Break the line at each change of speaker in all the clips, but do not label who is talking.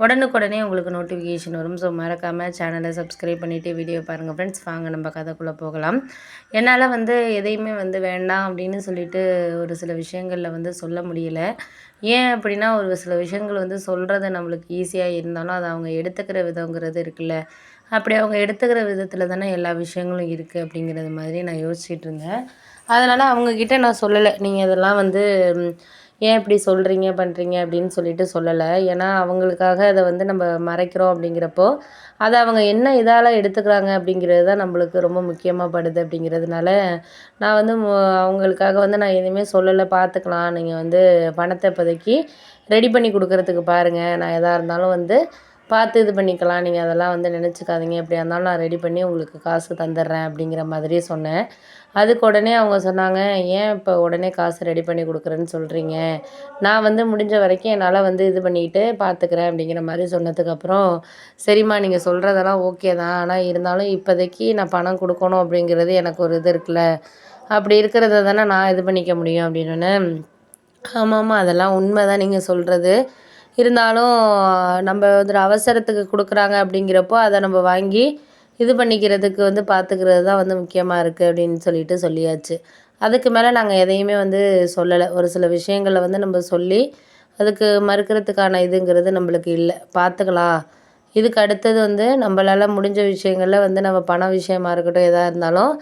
உடனுக்குடனே உங்களுக்கு நோட்டிஃபிகேஷன் வரும். ஸோ மறக்காமல் சேனலை சப்ஸ்கிரைப் பண்ணிவிட்டு வீடியோ பாருங்கள் ஃப்ரெண்ட்ஸ் வாங்க நம்ம கதைக்குள்ளே போகலாம். என்னால் வந்து எதையுமே வந்து வேண்டாம் அப்படின்னு சொல்லிட்டு ஒரு சில விஷயங்களில் வந்து சொல்ல முடியல. ஏன் அப்படின்னா ஒரு சில விஷயங்கள் வந்து சொல்கிறது நம்மளுக்கு ஈஸியாக இருந்தாலும் அதை அவங்க எடுத்துக்கிற விதங்கிறது இருக்குல்ல. அப்படி அவங்க எடுத்துக்கிற விதத்தில் தானே எல்லா விஷயங்களும் இருக்குது அப்படிங்கிறது மாதிரி நான் யோசிச்சுட்டு இருந்தேன். அதனால் அவங்கக்கிட்ட நான் சொல்லலை. நீங்கள் இதெல்லாம் வந்து ஏன் இப்படி சொல்கிறீங்க பண்ணுறீங்க அப்படின்னு சொல்லிட்டு சொல்லலை. ஏன்னா அவங்களுக்காக அதை வந்து நம்ம மறைக்கிறோம் அப்படிங்கிறப்போ அதை அவங்க என்ன இதால் எடுத்துக்கிறாங்க அப்படிங்கிறது தான் நம்மளுக்கு ரொம்ப முக்கியமாக படுது அப்படிங்கிறதுனால நான் வந்து அவங்களுக்காக வந்து நான் எதுவுமே சொல்லலை. பார்த்துக்கலாம். நீங்கள் வந்து பணத்தை இப்போதைக்கு ரெடி பண்ணி கொடுக்குறதுக்கு பாருங்கள் நான் எதாக இருந்தாலும் வந்து பார்த்து இது பண்ணிக்கலாம். நீங்கள் அதெல்லாம் வந்து நினச்சிக்காதீங்க. எப்படியா இருந்தாலும் நான் ரெடி பண்ணி உங்களுக்கு காசு தந்துடுறேன் அப்படிங்கிற மாதிரியே சொன்னேன். அதுக்கு உடனே அவங்க சொன்னாங்க ஏன் இப்போ உடனே காசு ரெடி பண்ணி கொடுக்குறேன்னு சொல்கிறீங்க நான் வந்து முடிஞ்ச வரைக்கும் என்னால் வந்து இது பண்ணிக்கிட்டு பார்த்துக்கிறேன் அப்படிங்கிற மாதிரி சொன்னதுக்கப்புறம் சரிம்மா நீங்கள் சொல்கிறதெல்லாம் ஓகே தான். ஆனால் இருந்தாலும் இப்போதைக்கு நான் பணம் கொடுக்கணும் அப்படிங்கிறது எனக்கு ஒரு இது இருக்குல்ல. அப்படி இருக்கிறத தானே நான் இது பண்ணிக்க முடியும் அப்படின்னு. ஆமாம்மா அதெல்லாம் உண்மை தான் நீங்கள் சொல்கிறது இருந்தாலும் நம்ம வந்து அவசரத்துக்கு கொடுக்குறாங்க அப்படிங்கிறப்போ அதை நம்ம வாங்கி இது பண்ணிக்கிறதுக்கு வந்து பார்த்துக்கிறது தான் வந்து முக்கியமாக இருக்குது அப்படின்னு சொல்லிட்டு சொல்லியாச்சு. அதுக்கு மேலே நாங்கள் எதையுமே வந்து சொல்லலை. ஒரு சில விஷயங்களை வந்து நம்ம சொல்லி அதுக்கு மறுக்கிறதுக்கான இதுங்கிறது நம்மளுக்கு இல்லை. பார்த்துக்கலாம். இதுக்கு அடுத்தது வந்து நம்மளால் முடிஞ்ச விஷயங்களில் வந்து நம்ம பண விஷயமா இருக்கட்டும் எதாக இருந்தாலும்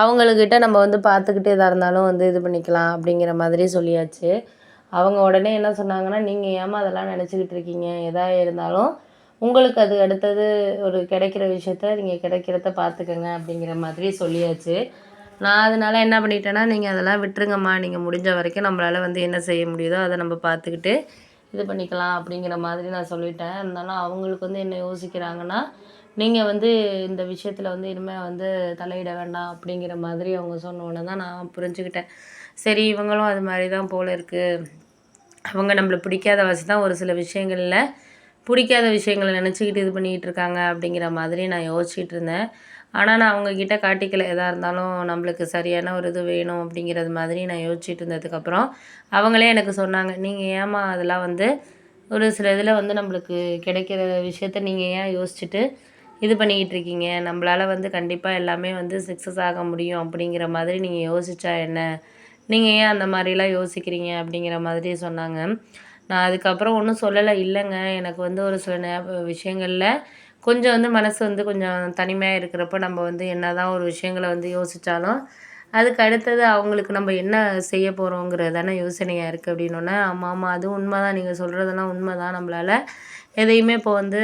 அவங்கக்கிட்ட நம்ம வந்து பார்த்துக்கிட்டு எதாக இருந்தாலும் வந்து இது பண்ணிக்கலாம் அப்படிங்கிற மாதிரி சொல்லியாச்சு. அவங்க உடனே என்ன சொன்னாங்கன்னா நீங்கள் ஏமா அதெல்லாம் நினச்சிக்கிட்டு இருக்கீங்க? எதாக இருந்தாலும் உங்களுக்கு அது அடுத்தது ஒரு கிடைக்கிற விஷயத்த நீங்கள் கிடைக்கிறத பார்த்துக்கங்க அப்படிங்கிற மாதிரி சொல்லியாச்சு. நான் அதனால் என்ன பண்ணிட்டேன்னா நீங்கள் அதெல்லாம் விட்டுருங்கம்மா. நீங்கள் முடிஞ்ச வரைக்கும் நம்மளால் வந்து என்ன செய்ய முடியுதோ அதை நம்ம பார்த்துக்கிட்டு இது பண்ணிக்கலாம் அப்படிங்கிற மாதிரி நான் சொல்லிட்டேன். இருந்தாலும் அவங்களுக்கு வந்து என்ன யோசிக்கிறாங்கன்னா நீங்கள் வந்து இந்த விஷயத்தில் வந்து இனிமேல் வந்து தலையிட வேண்டாம் அப்படிங்கிற மாதிரி அவங்க சொன்னோன்னே தான் நான் புரிஞ்சுக்கிட்டேன். சரி இவங்களும் அது மாதிரி தான் போல் இருக்குது அவங்க நம்மளை பிடிக்காத வச்சு தான் ஒரு சில விஷயங்களில் பிடிக்காத விஷயங்களை நினச்சிக்கிட்டு இது பண்ணிக்கிட்டு இருக்காங்க அப்படிங்கிற மாதிரி நான் யோசிச்சுட்டு இருந்தேன். ஆனால் நான் அவங்கக்கிட்ட காட்டிக்கல. எதாக இருந்தாலும் நம்மளுக்கு சரியான ஒரு இது வேணும் அப்படிங்கிறது மாதிரி நான் யோசிச்சுட்டு இருந்ததுக்கப்புறம் அவங்களே எனக்கு சொன்னாங்க நீங்கள் ஏமா அதெல்லாம் வந்து ஒரு சில இதில் வந்து நம்மளுக்கு கிடைக்கிற விஷயத்த நீங்கள் ஏன் யோசிச்சுட்டு இது பண்ணிக்கிட்டு இருக்கீங்க நம்மளால் வந்து கண்டிப்பாக எல்லாமே வந்து சக்ஸஸ் ஆக முடியும் அப்படிங்கிற மாதிரி நீங்கள் யோசித்தா என்ன? நீங்கள் ஏன் அந்த மாதிரிலாம் யோசிக்கிறீங்க அப்படிங்கிற மாதிரி சொன்னாங்க. நான் அதுக்கப்புறம் ஒன்றும் சொல்லலை இல்லைங்க. எனக்கு வந்து ஒரு சில நே விஷயங்களில் கொஞ்சம் வந்து மனசு வந்து கொஞ்சம் தனிமையாக இருக்கிறப்ப நம்ம வந்து என்ன தான் ஒரு விஷயங்களை வந்து யோசித்தாலும் அதுக்கு அடுத்தது அவங்களுக்கு நம்ம என்ன செய்ய போகிறோங்கிறது தானே யோசனையாக இருக்குது அப்படின்னோடனே ஆமாம் ஆமாம் அதுவும் உண்மை தான் நீங்கள் சொல்கிறதெல்லாம் உண்மை தான் நம்மளால் எதையுமே இப்போ வந்து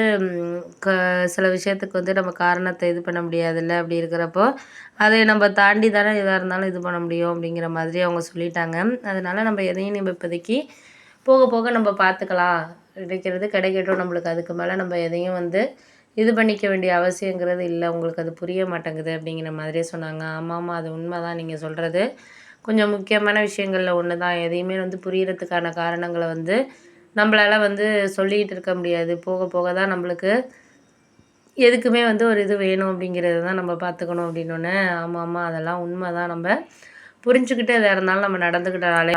க சில விஷயத்துக்கு வந்து நம்ம காரணத்தை இது பண்ண முடியாதுல்ல அப்படி இருக்கிறப்போ அதை நம்ம தாண்டி தானே எதாக இருந்தாலும் இது பண்ண முடியும் அப்படிங்கிற மாதிரி அவங்க சொல்லிட்டாங்க. அதனால் நம்ம எதையும் நம்ம இப்போதைக்கு போக போக நம்ம பார்த்துக்கலாம். கிடைக்கிறது கிடைக்கட்டும். நம்மளுக்கு அதுக்கு மேலே நம்ம எதையும் வந்து இது பண்ணிக்க வேண்டிய அவசியங்கிறது இல்லை. உங்களுக்கு அது புரிய மாட்டேங்குது அப்படிங்கிற மாதிரியே சொன்னாங்க. ஆமாம் ஆமாம் அது உண்மை தான் நீங்கள் சொல்கிறது கொஞ்சம் முக்கியமான விஷயங்களில் ஒன்று தான் எதையுமே வந்து புரியறதுக்கான காரணங்களை வந்து நம்மளால் வந்து சொல்லிக்கிட்டு இருக்க முடியாது. போக போக தான் நம்மளுக்கு எதுக்குமே வந்து ஒரு இது வேணும் அப்படிங்கிறது தான் நம்ம பார்த்துக்கணும் அப்படின்னோடனே ஆமாம் ஆமாம் அதெல்லாம் உண்மை தான் நம்ம புரிஞ்சுக்கிட்டு எதாக இருந்தாலும் நம்ம நடந்துக்கிட்டனாலே